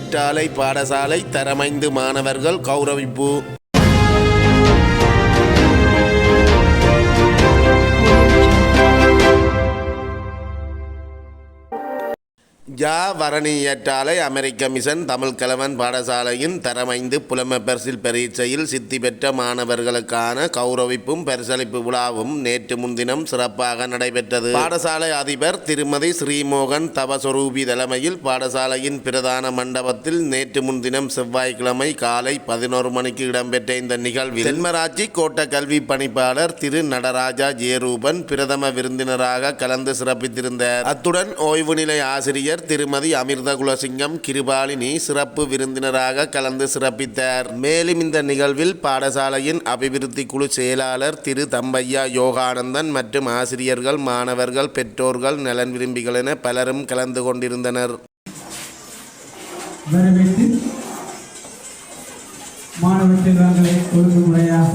ஜா பாடசாலை தரமைந்து மாணவர்கள் கௌரவிப்பு. ஜா வரணி இயற்றாலை அமெரிக்க மிஷன் தமிழ்கிழவன் பாடசாலையின் தரமைந்து புலமப்பரிசில் பரீட்சையில் சித்தி பெற்ற மாணவர்களுக்கான கௌரவிப்பும் பரிசளிப்பு விழாவும் நேற்று முன்தினம் சிறப்பாக நடைபெற்றது. பாடசாலை அதிபர் திருமதி ஸ்ரீமோகன் தவஸ்வரூபி தலைமையில் பாடசாலையின் பிரதான மண்டபத்தில் நேற்று முன்தினம் செவ்வாய்க்கிழமை காலை பதினோரு மணிக்கு இடம்பெற்ற இந்த நிகழ்வில் தென்மராட்சி கோட்ட கல்வி பணிப்பாளர் திரு நடராஜா ஜெயரூபன் பிரதம விருந்தினராக கலந்து சிறப்பித்திருந்தார். அத்துடன் ஓய்வு நிலை ஆசிரியர் திருமதி அமிர்த குலசிங்கம் கிருபாலினி சிறப்பு விருந்தினராக கலந்து சிறப்பித்தார். மேலும் இந்த நிகழ்வில் பாடசாலையின் அபிவிருத்தி குழு செயலாளர் திரு தம்பையா யோகானந்தன் மற்றும் ஆசிரியர்கள் மாணவர்கள் பெற்றோர்கள் நலன் விரும்பிகள் என பலரும் கலந்து கொண்டிருந்தனர். வரவேற்று ஒழுங்குமுறையாக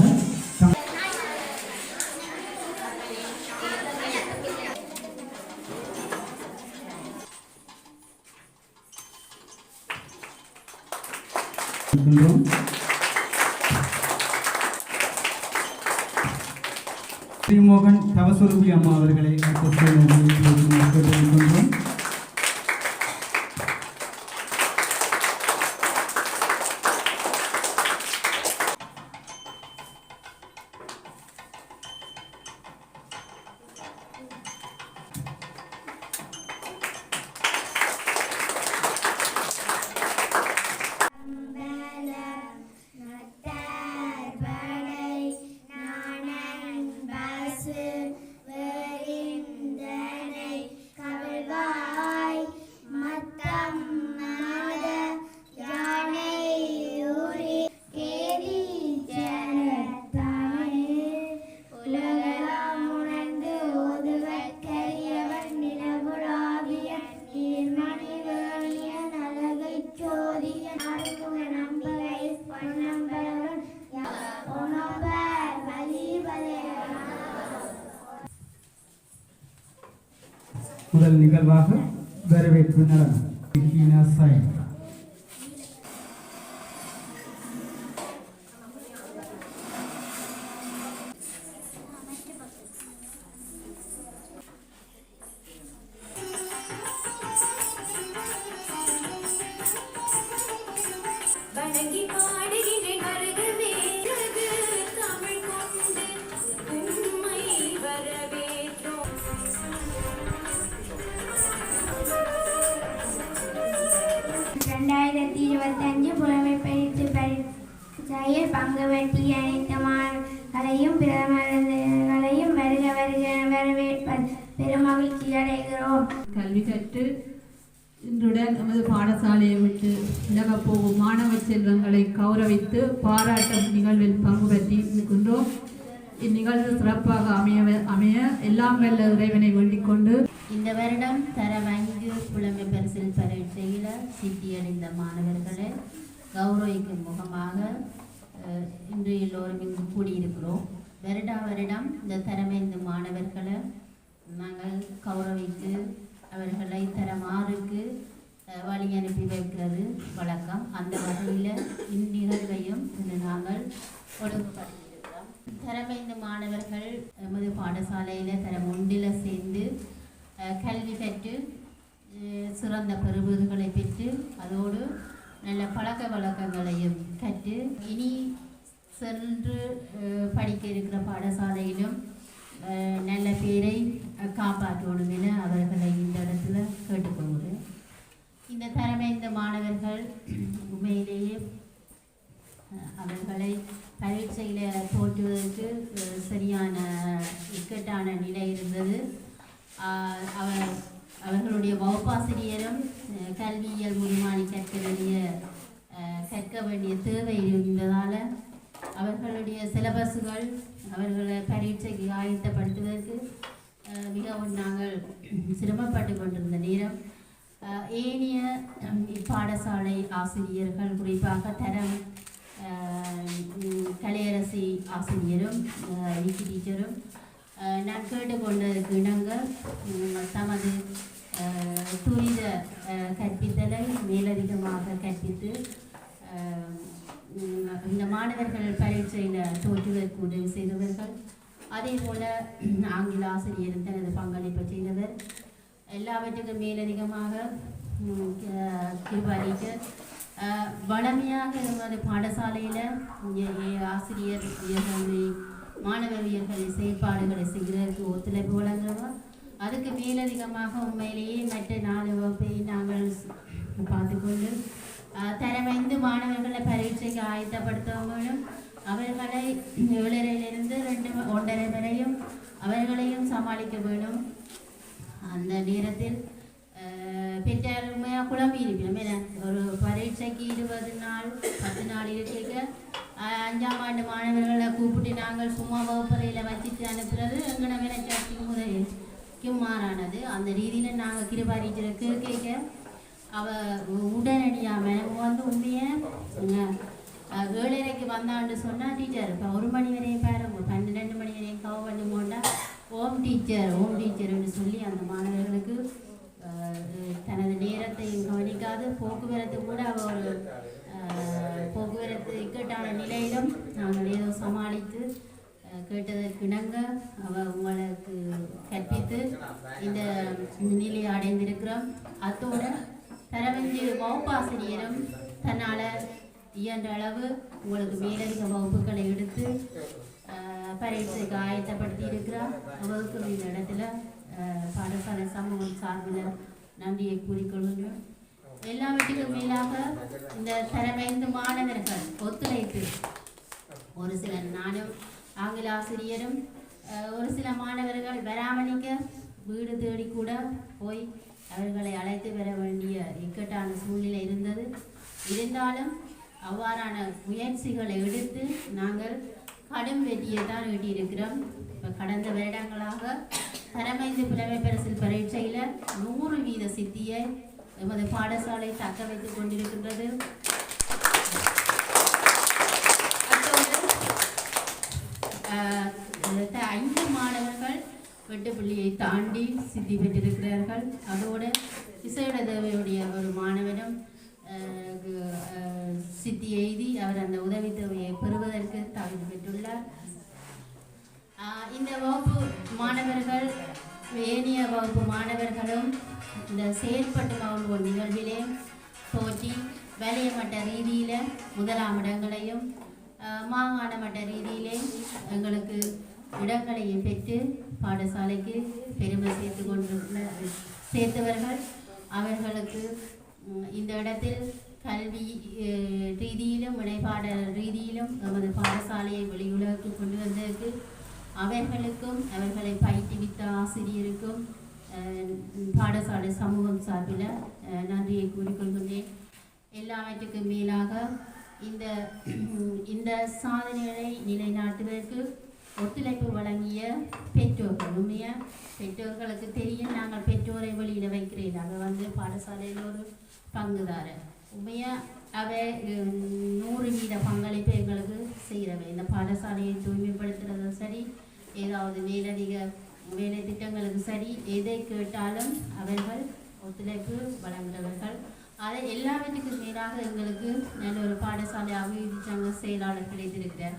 ஸ்ரீமோகன் தவசுரூபி அம்மா அவர்களை முதல் நிகழ்வாக வரவேற்பு நடந்தது பரீட்சையில் பங்கு பெற்றிய அனைத்து மாணவர்களையும் பிரதமர்களையும் வருக வருக வரவேற்பது பெருமகிழ்ச்சி அடைகிறோம். கல்வி கற்று இன்றுடன் நமது பாடசாலையை விட்டு விலகப் போகும் மாணவ செல்வங்களை கௌரவித்து பாராட்டும் நிகழ்வில் பங்கு பெற்றி இருக்கின்றோம். இந்நிகழ்வு சிறப்பாக அமைய அமைய எல்லாம் வல்ல இறைவனை வேண்டிக் கொண்டு இந்த வருடம் தரம் ஐந்து புலமை பரிசில் பரீட்சையில் சித்தியடைந்த மாணவர்களை கௌரவிக்கும் முகமாக இன்று எல்லோரும் இங்கு கூடியிருக்கிறோம். வருடா வருடம் இந்த தரமைந்து மாணவர்களை நாங்கள் கௌரவித்து அவர்களை தரமாறுக்கு வழி அனுப்பி வைக்கிறது வழக்கம். அந்த வகையில் இந்நிகழ்வையும் இன்று நாங்கள் ஒழுங்குபடுத்தியிருக்கிறோம் தரமைந்து மாணவர்கள் எமது பாடசாலையில் தரம் ஒன்றில் சேர்ந்து கல்வி பெற்று சிறந்த பெறுபேறுகளை பெற்று அதோடு நல்ல பழக்க வழக்கங்களையும் கற்று இனி சென்று படிக்க இருக்கிற பாடசாலையிலும் நல்ல பேரை காப்பாற்றணும் என அவர்களை இந்த இடத்துல கேட்டுக்கொள்கிறேன். இந்த தரமைந்த மாணவர்கள் உண்மையிலேயே அவர்களை பரீட்சையில் போற்றுவதற்கு சரியான இக்கட்டான நிலை இருந்தது. அவர் அவர்களுடைய வகுப்பாசிரியரும் கல்வியியல் முன்மாணி கற்க வேண்டிய கற்க வேண்டிய தேவை இருந்ததால் அவர்களுடைய சிலபஸுகள் அவர்களை பரீட்சைக்கு ஆயத்தப்படுத்துவதற்கு மிகவும் நாங்கள் சிரமப்பட்டு கொண்டிருந்த நேரம். ஏனைய இப்பாடசாலை ஆசிரியர்கள் குறிப்பாக தரம் கலையரசி ஆசிரியரும் இசி விக்கி டீச்சரும் நான் கேட்டுக்கொண்டதுக்கு இணங்க தமது துரித கற்பித்தலை மேலதிகமாக கற்பித்து இந்த மாணவர்கள் பரீட்சையில் தோற்றுவதற்கு உதவி செய்தவர்கள். அதே போல் ஆங்கில ஆசிரியர் தனது பங்களிப்பு செய்தவர். எல்லாவற்றுக்கும் மேலதிகமாக உம், வளமையாக நமது பாடசாலையில். ஆசிரியர் உயர்கல்வி மாணவர்களை செயற்பாடுகளை செய்கிறதற்கு ஒத்துழைப்பு வழங்குகிறோம் அதுக்கு மேலதிகமாக உண்மையிலேயே மற்ற நாலு வகுப்பை நாங்கள் பார்த்துக்கொண்டு அஹ், தரவைந்து மாணவர்களை பரீட்சைக்கு ஆயத்தப்படுத்தவங்களும் அவர்களை ஏழரையிலிருந்து ரெண்டு ஒன்றரை வரையும் அவர்களையும் சமாளிக்க வேண்டும். அந்த நேரத்தில் பெற்றாருமையாக குழம்பி இருப்பினோம் ஏன்னா ஒரு பரீட்சைக்கு இருபது நாள் பத்து நாள் இருக்க அஞ்சாம் ஆண்டு மாணவர்களை கூப்பிட்டு நாங்கள் சும்மா வகுப்பறையில் வச்சுட்டு அனுப்புறது எங்கட வினைச்சாட்சிக்கு முதலுக்கும் மாறானது. அந்த ரீதியில் நாங்கள் கிருபாரிச்சிருக்கு கேட்க அவ உடனடியாக மேம் வந்து உண்மையை அஹ் ஏழரைக்கு வந்தான்னு சொன்னால் டீச்சர் இப்போ ஒரு மணி வரையும் பாருங்க பன்னிரெண்டு மணி வரையும் கவ பண்ணுமோண்டா ஓம் டீச்சர் ஓம் டீச்சர்னு சொல்லி அந்த மாணவர்களுக்கு தனது நேரத்தையும் கவனிக்காது போக்குவரத்து கூட அவ ஒரு போக்குவரத்து இக்கட்டான நாங்கள் ஏதோ சமாளித்து அஹ், கேட்டதற்கு இணங்க அவ உங்களுக்கு கற்பித்து இந்த நிலையை அடைந்திருக்கிறோம். அத்தோட தரவஞ்சி வகுப்பாசிரியரும் தன்னால் இயன்ற அளவு உங்களுக்கு மேலதிக வகுப்புகளை எடுத்து அஹ், பரீட்சைக்கு ஆயத்தப்படுத்தி இருக்கிறார். அவருக்கு இந்த இடத்துல அஹ், பாடசாலை சமூகம் சார்பில் நன்றியை கூறிக்கொள்கின்றோம். எல்லாவற்றுக்கும் மேலாக இந்த திறமைந்து மாணவர்கள் ஒத்துழைப்பு ஒரு சில நானும் ஆங்கில ஆசிரியரும் ஒரு சில மாணவர்கள் வராமலிக்க வீடு தேடி கூட போய் அவர்களை அழைத்து பெற வேண்டிய இக்கட்டான சூழ்நிலை இருந்தது. இருந்தாலும் அவ்வாறான முயற்சிகளை எடுத்து நாங்கள் கடும் வெற்றியை தான் ஈட்டியிருக்கிறோம் இப்போ கடந்த வருடங்களாக தரமைந்து புலமை பரிசில் பரீட்சையில் நூறு வீத சித்தியை எமது பாடசாலை தக்க வைத்து கொண்டிருக்கின்றது. ஐந்து மாணவர்கள் வெட்டு புள்ளியை தாண்டி சித்தி பெற்றிருக்கிறார்கள். அதோடு இசையோட தேவையுடைய ஒரு மாணவனும் சித்தி எய்தி அவர் அந்த உதவித்தொகையை பெறுவதற்கு தகுதி பெற்றுள்ளார். இந்த வகுப்பு மாணவர்கள் ஏனைய வகுப்பு மாணவர்களும் இந்த செயற்பட்டு வகுப்பு நிகழ்விலே போட்டி வலய ரீதியில் முதலாம் இடங்களையும் மாகாண மட்ட ரீதியிலே எங்களுக்கு இடங்களையும் பெற்று பாடசாலைக்கு பெருமை சேர்த்து கொண்டுள்ள சேர்த்தவர்கள். அவர்களுக்கு இந்த இடத்தில் கல்வி ரீதியிலும் இடைப்பாட ரீதியிலும் நமது பாடசாலையை வெளியுலகுக்கு கொண்டு வந்ததற்கு அவர்களுக்கும் அவர்களை பயிற்றுவித்த ஆசிரியருக்கும் பாடசாலை சமூகம் சார்பில் நன்றியை கூறிக்கொள்கின்றேன். எல்லாவற்றுக்கும் மேலாக இந்த இந்த சாதனைகளை நிலைநாட்டுவதற்கு ஒத்துழைப்பு வழங்கிய பெற்றோர்கள் உண்மையாக பெற்றோர்களுக்கு தெரியும் நாங்கள் பெற்றோரை வெளியில் வைக்கிறேன். அது வந்து பாடசாலையில் ஒரு பங்குதாரர் உண்மையாக அவை நூறு வீத பங்களிப்பு எங்களுக்கு செய்கிறவை இந்த பாடசாலையை தூய்மைப்படுத்துறதும் சரி ஏதாவது மேலதிக வேலை திட்டங்களுக்கு சரி எதை கேட்டாலும் அவர்கள் ஒத்துழைப்பு வழங்குகிறவர்கள். அதை எல்லாவற்றுக்கும் மேலாக எங்களுக்கு நல்ல ஒரு பாடசாலை அபிவிருத்தி சங்க செயலாளர் கிடைத்திருக்கிறார்.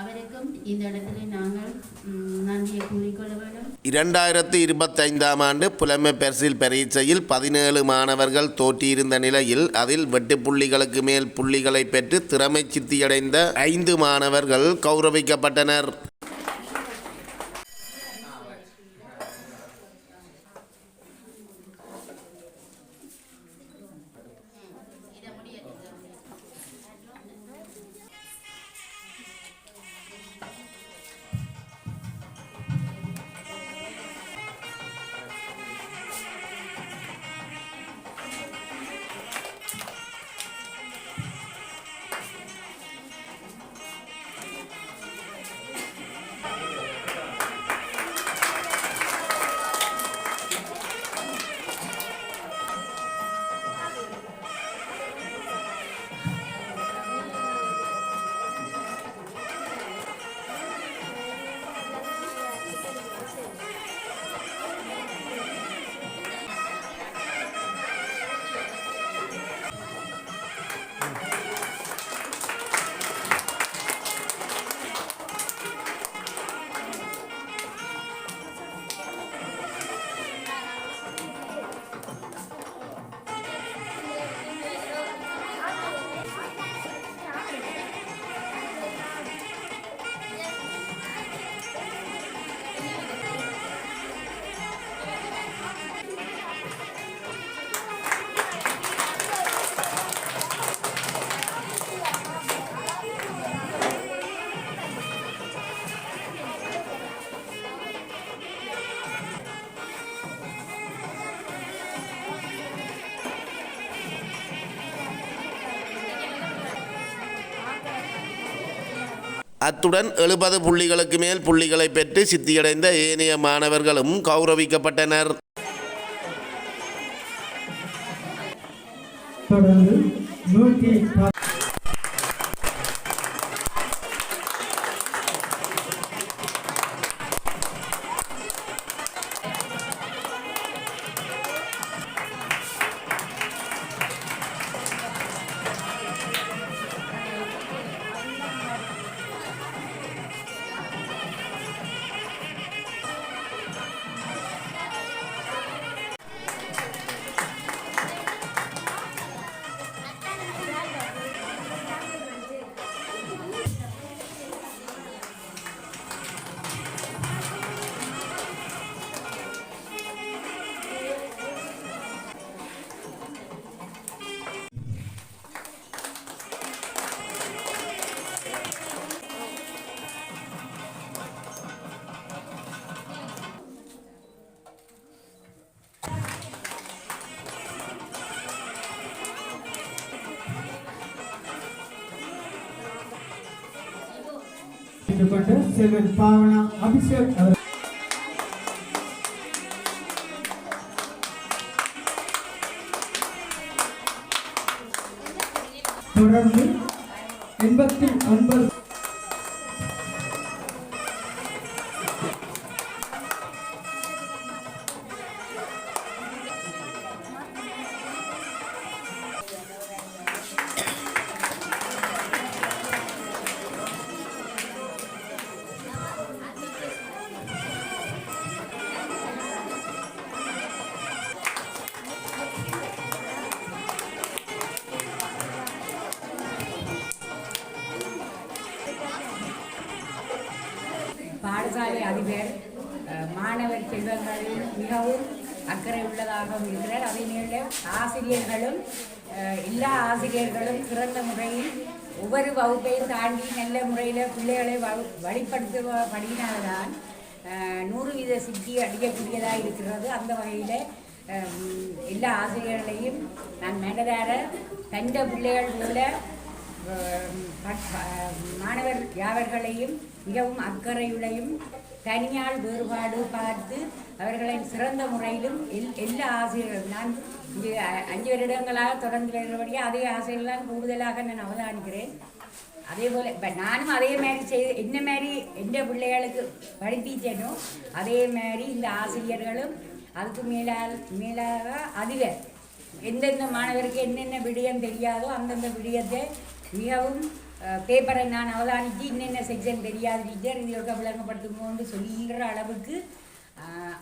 அவருக்கும் இந்த இடத்துல நாங்கள் நன்றியை கூறிக்கொள்ள வேண்டும். இரண்டாயிரத்து இருபத்தைந்தாம் ஆண்டு புலமை பரிசில் பரீட்சையில் பதினேழு மாணவர்கள் தோற்றியிருந்த நிலையில் அதில் வெட்டு புள்ளிகளுக்கு மேல் புள்ளிகளை பெற்று திறமை சித்தியடைந்த ஐந்து மாணவர்கள் கௌரவிக்கப்பட்டனர். அத்துடன் எழுபது புள்ளிகளுக்கு மேல் புள்ளிகளை பெற்று சித்தியடைந்த ஏனைய மாணவர்களும் கௌரவிக்கப்பட்டனர். தொடர்ந்து நூற்றி ப- கொண்ட செல்வன் பாவனா அபிஷேக் அவர் பாடசாலை அதிபர் மாணவர் செல்வங்களில் மிகவும் அக்கறை உள்ளதாகவும் இருக்கிறார். அதே நேரில் ஆசிரியர்களும் எல்லா ஆசிரியர்களும் சிறந்த முறையில் ஒவ்வொரு வகுப்பையும் தாண்டி நல்ல முறையில் பிள்ளைகளை வ- வழிப்படுத்துவபடியினால்தான் நூறு வீத சித்தி அடிக்கக்கூடியதாக இருக்கிறது. அந்த வகையில் எல்லா ஆசிரியர்களையும் நான் மனதார தந்த பிள்ளைகள் போல மாணவர் யாவர்களையும் மிகவும் அக்கறையுடையும் தனியால் வேறுபாடு பார்த்து அவர்களை சிறந்த முறையிலும் எல் எல்லா ஆசிரியர்களும் நான் இங்கு அஞ்சு வருடங்களாக தொடர்ந்து வருகிறபடியே அதே ஆசிரியர்கள் தான் கூடுதலாக நான் அவதானிக்கிறேன். அதே போல் இப்போ நானும் அதே மாதிரி செய்து என்ன மாதிரி எந்த பிள்ளைகளுக்கு படிப்பிச்சேனோ அதே மாதிரி இந்த ஆசிரியர்களும் அதுக்கு மேலால் மேலாக அதிக எந்தெந்த மாணவருக்கு என்னென்ன விடயம் தெரியாதோ அந்தந்த விடயத்தை மிகவும் பேப்பரை நான் அவதானித்து இன்னென்ன செக்ஷன் தெரியாது டீச்சர் இதோட விளங்கப்படுத்துமோன்னு சொல்லுகிற அளவுக்கு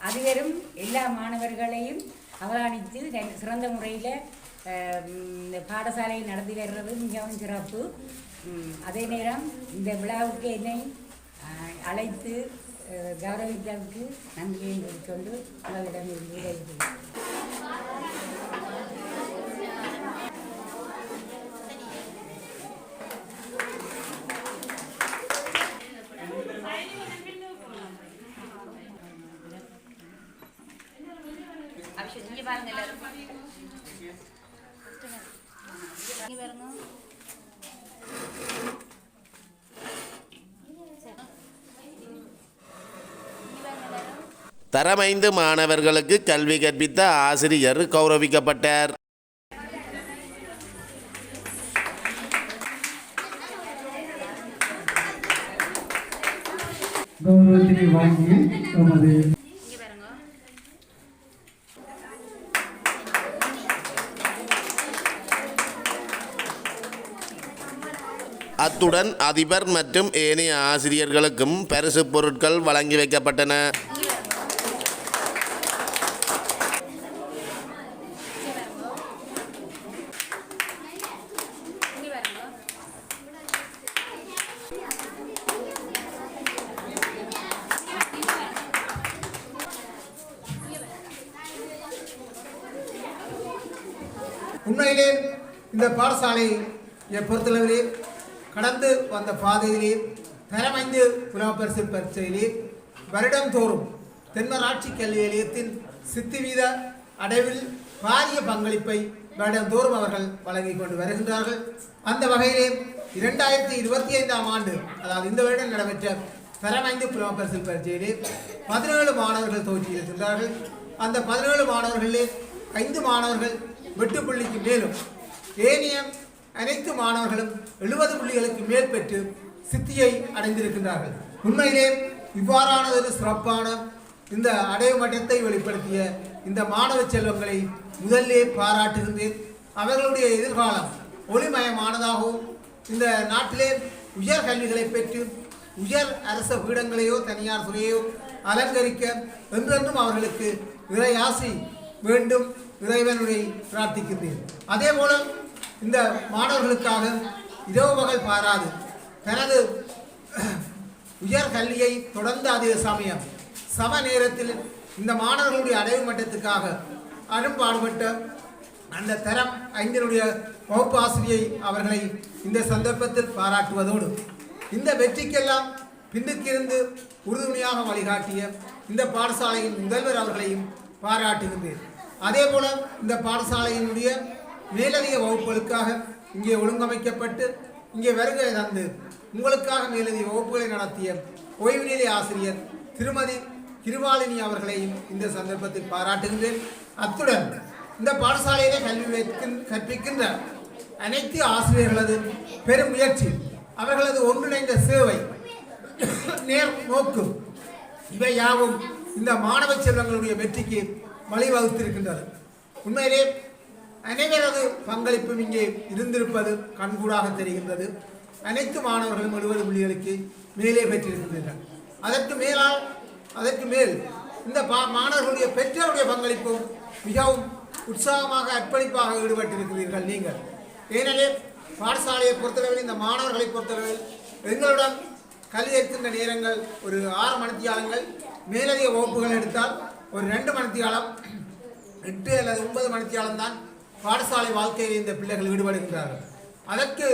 அதுவரும் எல்லா மாணவர்களையும் அவதானித்து சிறந்த முறையில் இந்த நடத்தி வர்றது மிகவும் சிறப்பு அதே நேரம் இந்த விழாவுக்கு என்னை அழைத்து கௌரவித்தவுக்கு கௌரவித்ததற்கு நன்றியை கொண்டு உங்களிடம் இருந்து விடைபெறுகிறேன். தரமைந்து மாணவர்களுக்கு கல்வி கற்பித்த ஆசிரியர் கௌரவிக்கப்பட்டார். கௌரவத்தினை வாங்கி எமது அத்துடன் அதிபர் மற்றும் ஏனைய ஆசிரியர்களுக்கும் பரிசு பொருட்கள் வழங்கி வைக்கப்பட்டன. உண்மையிலே இந்த பாடசாலையை பொறுத்தளவிலே கடந்து வந்த பாதையிலே தரமைந்து புலப்பரிசு பரீட்சையிலே வருடந்தோறும் தென்மராட்சி கல்வி நிலையத்தின் சித்தி வீத அடைவில் பாரிய பங்களிப்பை வருடந்தோறும் அவர்கள் வழங்கி கொண்டு வருகின்றார்கள். அந்த வகையிலே இரண்டாயிரத்தி இருபத்தி ஐந்தாம் ஆண்டு அதாவது இந்த வருடம் நடைபெற்ற தரமைந்து புலம பரிசில் பரீட்சையிலே பதினேழு மாணவர்கள் தோற்றியிருக்கின்றார்கள் அந்த பதினேழு மாணவர்களிலே ஐந்து மாணவர்கள் வெட்டு புள்ளிக்கு மேலும். ஏனைய அனைத்து மாணவர்களும் எழுபது புள்ளிகளுக்கு மேல் பெற்று சித்தியை அடைந்திருக்கின்றார்கள். உண்மையிலே இவ்வாறான ஒரு சிறப்பான இந்த அடைவு மட்டத்தை வெளிப்படுத்திய இந்த மாணவ செல்வங்களை முதல்லே பாராட்டுகின்றேன். அவர்களுடைய எதிர்காலம் ஒளிமயமானதாகவும் இந்த நாட்டிலே உயர் கல்விகளை பெற்று உயர் அரச பீடங்களையோ தனியார் துறையோ அலங்கரிக்க என்றென்றும் அவர்களுக்கு இறையாசி வேண்டும் இறைவனுடைய பிரார்த்திக்கின்றேன். அதே போல இந்த மாணவர்களுக்காக இரவு பகல் பாராது. தனது உயர் கல்வியை தொடர்ந்து அதே சமயம் சம நேரத்தில் இந்த மாணவர்களுடைய அடைவு மட்டத்துக்காக அரும்பாடுபட்ட அந்த தரம் ஐந்தினுடைய வகுப்பு ஆசிரியை அவர்களை இந்த சந்தர்ப்பத்தில் பாராட்டுவதோடு இந்த வெற்றிக்கெல்லாம் பின்னுக்கிருந்து உறுதுணையாக வழிகாட்டிய இந்த பாடசாலையின் முதல்வர் அவர்களையும் பாராட்டுகின்றேன். அதே போல் இந்த பாடசாலையினுடைய மேலதிக வகுப்புகளுக்காக இங்கே ஒழுங்கமைக்கப்பட்டு இங்கே வருகை தந்து உங்களுக்காக மேலதிக வகுப்புகளை நடத்திய ஓய்வு நிலை ஆசிரியர் திருமதி கிருவாளினி அவர்களையும் இந்த சந்தர்ப்பத்தில் பாராட்டுகின்றேன். அத்துடன் இந்த பாடசாலையிலே கல்வி வைக்கின்- கற்பிக்கின்ற அனைத்து ஆசிரியர்களது பெரும் முயற்சி அவர்களது ஒன்றிணைந்த சேவை நேர் நோக்கு இவை யாவும் இந்த மாணவ செல்வங்களுடைய வெற்றிக்கு வழிவகுத்திருக்கின்றது. உண்மையிலே அனைவரது பங்களிப்பும் இங்கே இருந்திருப்பது கண்கூடாக தெரிகின்றது. அனைத்து மாணவர்களும் எழுபது புள்ளிகளுக்கு மேலே பெற்றிருக்கின்றனர். அதற்கு மேலால் அதற்கு மேல் இந்த பா- மாணவர்களுடைய பெற்றோருடைய பங்களிப்பும் மிகவும் உற்சாகமாக அர்ப்பணிப்பாக ஈடுபட்டிருக்கிறீர்கள் நீங்கள். ஏனெனில் பாடசாலையை பொறுத்தளவில் இந்த மாணவர்களை பொறுத்தளவில் எங்களுடன் கல்வி எடுத்துகின்ற நேரங்கள் ஒரு ஆறு மணித்தியாலங்கள் மேலதிக வகுப்புகள் எடுத்தால் ஒரு ரெண்டு மணித்தியாலம் எட்டு அல்லது ஒன்பது மணித்தியாலம் தான் பாடசாலை வாழ்க்கையில் இந்த பிள்ளைகள் ஈடுபடுகின்றார்கள். அதற்கு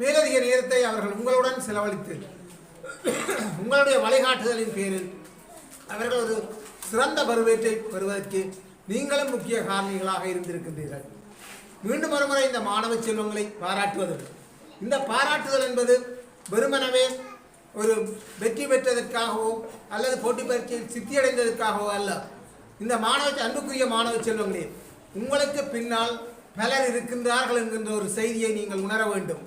மேலதிக நேரத்தை அவர்கள் உங்களுடன் செலவழித்து உங்களுடைய வழிகாட்டுதலின் பேரில் அவர்கள் ஒரு சிறந்த பருவேற்றை பெறுவதற்கு நீங்களும் முக்கிய காரணிகளாக இருந்திருக்கின்றீர்கள். மீண்டும் ஒருமுறை இந்த மாணவ செல்வங்களை பாராட்டுவது இந்த பாராட்டுதல் என்பது வெறுமனவே ஒரு வெற்றி பெற்றதற்காகவோ அல்லது போட்டி பரீட்சையில் சித்தியடைந்ததற்காகவோ அல்ல. இந்த மாணவ அன்புக்குரிய மாணவ செல்வங்களே உங்களுக்கு பின்னால் பலர் இருக்கின்றார்கள் என்கின்ற ஒரு செய்தியை நீங்கள் உணர வேண்டும்.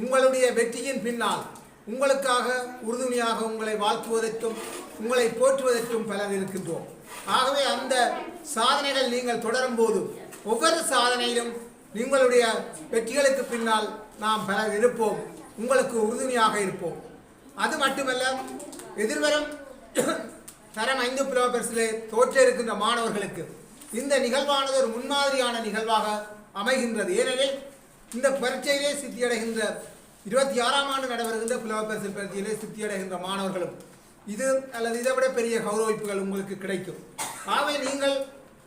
உங்களுடைய வெற்றியின் பின்னால் உங்களுக்காக உறுதுணையாக உங்களை வாழ்த்துவதற்கும் உங்களை போற்றுவதற்கும் பலர் இருக்கின்றோம். ஆகவே அந்த சாதனைகள் நீங்கள் தொடரும் போது ஒவ்வொரு சாதனையிலும் உங்களுடைய வெற்றிகளுக்கு பின்னால் நாம் பலர் இருப்போம். உங்களுக்கு உறுதுணையாக இருப்போம். அது மட்டுமல்ல எதிர்வரும் தரம் ஐந்து புலவபரிசிலே தோற்ற இருக்கின்ற மாணவர்களுக்கு இந்த நிகழ்வானது ஒரு முன்மாதிரியான நிகழ்வாக அமைகின்றது. ஏனெனில் இந்த பரீட்சையிலே சித்தியடைகின்ற இருபத்தி ஆறாம் ஆண்டு நடைபெறுகின்ற புலவப்பரிசில் பரீட்சையிலே சித்தியடைகின்ற மாணவர்களும் இது அல்லது இதை விட பெரிய கௌரவிப்புகள் உங்களுக்கு கிடைக்கும். ஆகவே நீங்கள்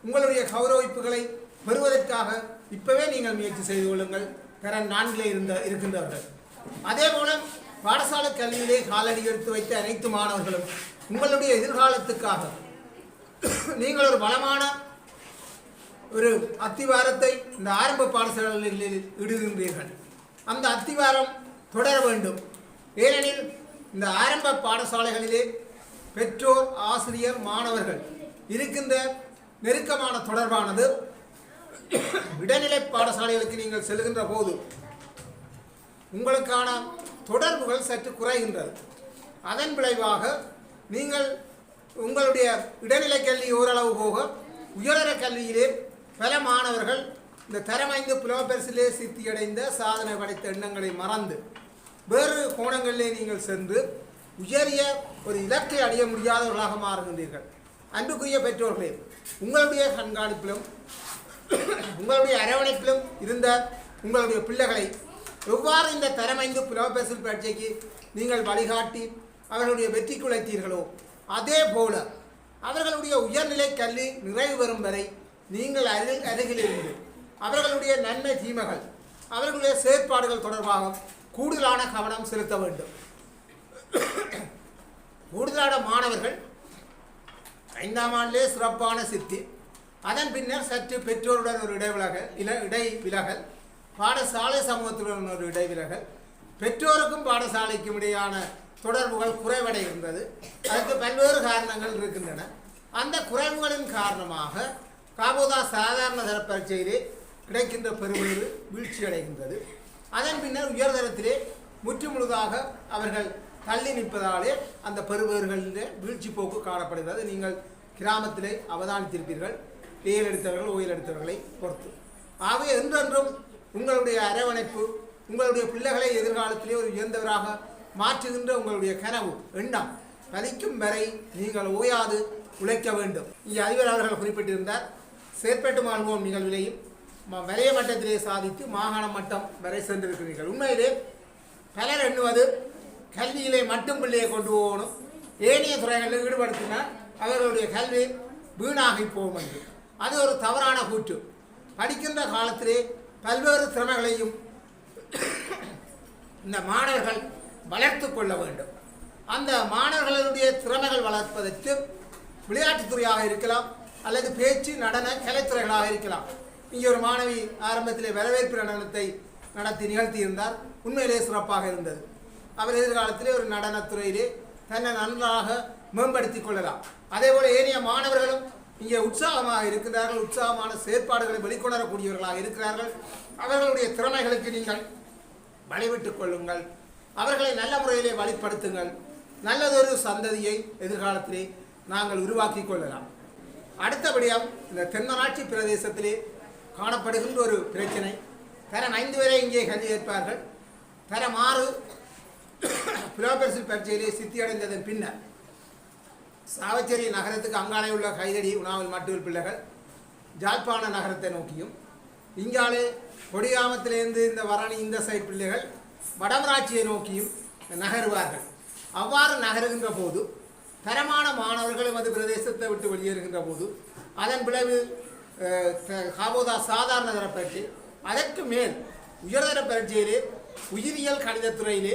உங்களுடைய கௌரவிப்புகளை பெறுவதற்காக இப்பவே நீங்கள் முயற்சி செய்து கொள்ளுங்கள். தரம் நான்கிலே இருந்த இருக்கின்றவர்கள் அதே போல பாடசாலை கல்வியிலே காலடி எடுத்து வைத்த அனைத்து மாணவர்களும் உங்களுடைய எதிர்காலத்துக்காக நீங்கள் ஒரு பலமான ஒரு அத்திவாரத்தை இந்த ஆரம்ப பாடசாலைகளில் இடுகின்றீர்கள். அந்த அத்திவாரம் தொடர வேண்டும். ஏனெனில் இந்த ஆரம்ப பாடசாலைகளிலே பெற்றோர் ஆசிரியர் மாணவர்கள் இருக்கின்ற நெருக்கமான தொடர்பானது. இடைநிலை பாடசாலைகளுக்கு நீங்கள் செல்கின்ற போது உங்களுக்கான தொடர்புகள் சற்று குறைகின்றது. அதன் விளைவாக நீங்கள் உங்களுடைய இடைநிலை கல்வி ஓரளவு போக உயர்தர கல்வியிலே பல மாணவர்கள் இந்த தரமைந்து புலவப்பரிசிலே சித்தியடைந்த சாதனை படைத்த எண்ணங்களை மறந்து வேறு கோணங்களிலே நீங்கள் சென்று உயரிய ஒரு இலக்கை அடைய முடியாதவர்களாக மாறுகின்றீர்கள். அன்புக்குரிய பெற்றோர்களே உங்களுடைய கண்காணிப்பிலும் உங்களுடைய அரவணைப்பிலும் இருந்த உங்களுடைய பிள்ளைகளை எவ்வாறு இந்த தரமைந்து புலோபெசல் பரீட்சைக்கு நீங்கள் வழிகாட்டி அவர்களுடைய வெற்றி குலைத்தீர்களோ அதே போல அவர்களுடைய உயர்நிலை கல்வி நிறைவு வரும் வரை நீங்கள் அருகில் அருகில் இருந்து அவர்களுடைய நன்மை தீமைகள் அவர்களுடைய செயற்பாடுகள் தொடர்பாக கூடுதலான கவனம் செலுத்த வேண்டும். கூடுதலான மாணவர்கள் ஐந்தாம் ஆண்டிலே சிறப்பான சித்தி. அதன் பின்னர் சற்று பெற்றோருடன் ஒரு இடைவிலகல் இல இடை விலகல் பாடசாலை சமூகத்துடன் ஒரு இடைவிலகல். பெற்றோருக்கும் பாடசாலைக்கும் இடையான தொடர்புகள் குறைவடை இருந்தது அதற்கு பல்வேறு காரணங்கள் இருக்கின்றன. அந்த குறைவுகளின் காரணமாக காபோதா சாதாரண தர பரீட்சையிலே கிடைக்கின்ற பெறுவது வீழ்ச்சி அடைகின்றது. அதன் பின்னர் உயர்தரத்திலே முற்றுமுழுதாக அவர்கள் தள்ளி நிற்பதாலே அந்த பெருவேர்களிலே வீழ்ச்சி போக்கு காணப்படுகிறது. நீங்கள் கிராமத்திலே அவதானித்திருப்பீர்கள். ஏல் எடுத்தவர்கள் ஓயில் எடுத்தவர்களை பொறுத்து. ஆகவே என்றென்றும் உங்களுடைய அரவணைப்பு உங்களுடைய பிள்ளைகளை எதிர்காலத்திலே ஒரு உயர்ந்தவராக மாற்றுகின்ற உங்களுடைய கனவு எண்ணம் பலிக்கும் வரை நீங்கள் ஓயாது உழைக்க வேண்டும். இங்கே அதிபர் அவர்கள் குறிப்பிட்டிருந்தார் செயற்பட்டு மாழ்வோம் நிகழ்விலையும் ம- மட்டத்திலே சாதித்து மாகாண மட்டம் வரை சென்றிருக்கிறீர்கள். உண்மையிலே பலர் எண்ணுவது கல்வியிலே மட்டும் பிள்ளையை கொண்டு போகணும். ஏனைய துறைகளில் ஈடுபடுத்தினால் அவர்களுடைய கல்வி வீணாகி போகும் என்று. அது ஒரு தவறான கூற்று. படிக்கின்ற காலத்திலே பல்வேறு திறமைகளையும் இந்த மாணவர்கள் வளர்த்து கொள்ள வேண்டும். அந்த மாணவர்களுடைய திறமைகள் வளர்ப்பதற்கு விளையாட்டுத்துறையாக இருக்கலாம் அல்லது பேச்சு நடன கலைத்துறைகளாக இருக்கலாம். இங்கே ஒரு மாணவி ஆரம்பத்திலே வரவேற்பு நடனத்தை நடத்தி நிகழ்த்தியிருந்தார். உண்மையிலே சிறப்பாக இருந்தது. அவர் எதிர்காலத்திலே ஒரு நடனத்துறையிலே தன்னை நன்றாக மேம்படுத்தி கொள்ளலாம். அதே போல் ஏனைய மாணவர்களும் இங்கே உற்சாகமாக இருக்கிறார்கள் உற்சாகமான செயற்பாடுகளை வெளிக்கொணரக்கூடியவர்களாக இருக்கிறார்கள். அவர்களுடைய திறமைகளுக்கு நீங்கள் வழிவிட்டுக் கொள்ளுங்கள். அவர்களை நல்ல முறையிலே வழிப்படுத்துங்கள். நல்லதொரு சந்ததியை எதிர்காலத்திலே நாங்கள் உருவாக்கி கொள்ளலாம். அடுத்தபடியாக இந்த தென்மராட்சி பிரதேசத்திலே காணப்படுகின்ற ஒரு பிரச்சனை. தரம் ஐந்து வரை இங்கே கல்வி ஏற்பார்கள் தரம் ஆறு புலோபெர்சில் பரீட்சையிலே சித்தியடைந்ததன் பின்னர் சாவச்சேரி நகரத்துக்கு அங்காலே உள்ள கைதடி உணாவில் மட்டுவில் பிள்ளைகள் ஜாழ்ப்பாண நகரத்தை நோக்கியும் இங்காலே கொடிகாமத்திலேருந்து இந்த வரணி இந்த சைட் பிள்ளைகள் வடமராட்சியை நோக்கியும் நகருவார்கள். அவ்வாறு நகருகின்ற போது தரமான மாணவர்கள் எமது பிரதேசத்தை விட்டு வெளியேறுகின்ற போது அதன் விளைவு காபோதா சாதாரண தர பயிற்சி அதற்கு மேல் உயர்தர பயிற்சியிலே உயிரியல் கணிதத்துறையிலே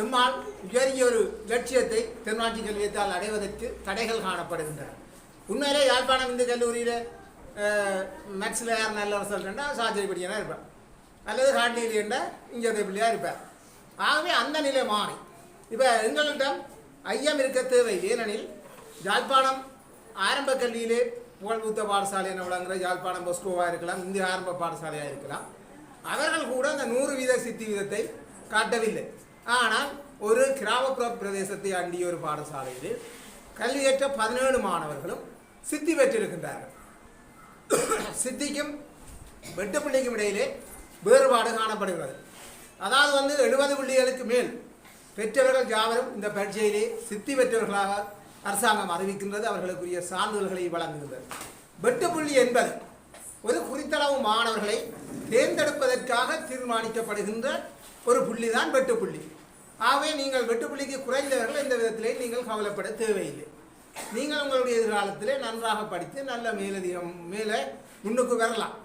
எம்மால் உயரிய ஒரு லட்சியத்தை தென்னாட்சி கல்வியத்தால் அடைவதற்கு தடைகள் காணப்படுகின்றன. உண்மையிலே யாழ்ப்பாணம் இந்து கல்லூரியில் மேக்ஸில் யார் நல்ல ரிசல்ட் சாஜரி படிக்கனா இருப்பார். அல்லது ஹாட்லியில் என்றால் இங்கே பிள்ளையாக இருப்பார். ஆகவே அந்த நிலை மாறி. இப்போ எங்களிடம் ஐயம் இருக்க தேவை. ஏனெனில் யாழ்ப்பாணம் ஆரம்ப கல்வியிலே புகழ்பூத்த பாடசாலை என விளங்குற யாழ்ப்பாணம் பொஸ்கோவாக இருக்கலாம் இந்திய ஆரம்ப பாடசாலையாக இருக்கலாம். அவர்கள் கூட அந்த நூறு வீத சித்தி வீதத்தை காட்டவில்லை. ஆனால் ஒரு கிராமப்புற பிரதேசத்தை அண்டிய ஒரு பாடசாலையில் கல்வியற்ற பதினேழு மாணவர்களும் சித்தி பெற்றிருக்கின்றார்கள். சித்திக்கும் வெட்டுப்பிள்ளைக்கும் இடையிலே வேறுபாடு காணப்படுகிறது. அதாவது வந்து எழுபது புள்ளிகளுக்கு மேல் பெற்றவர்கள் யாவரும் இந்த பரீட்சையிலே சித்தி பெற்றவர்களாக அரசாங்கம் அறிவிக்கின்றது. அவர்களுக்குரிய சான்றிதழ்களை வழங்குகின்றது. வெட்டுப்புள்ளி என்பது ஒரு குறித்தளவு மாணவர்களை தேர்ந்தெடுப்பதற்காக தீர்மானிக்கப்படுகின்ற ஒரு புள்ளி தான் வெட்டுப்புள்ளி ஆகவே நீங்கள் வெட்டுப்புள்ளிக்கு குறைந்தவர்கள் இந்த விதத்திலே நீங்கள் கவலைப்பட தேவையில்லை நீங்கள் உங்களுடைய எதிர்காலத்தில் நன்றாக படித்து நல்ல மேலதிகம் மேலே முன்னுக்கு வரலாம்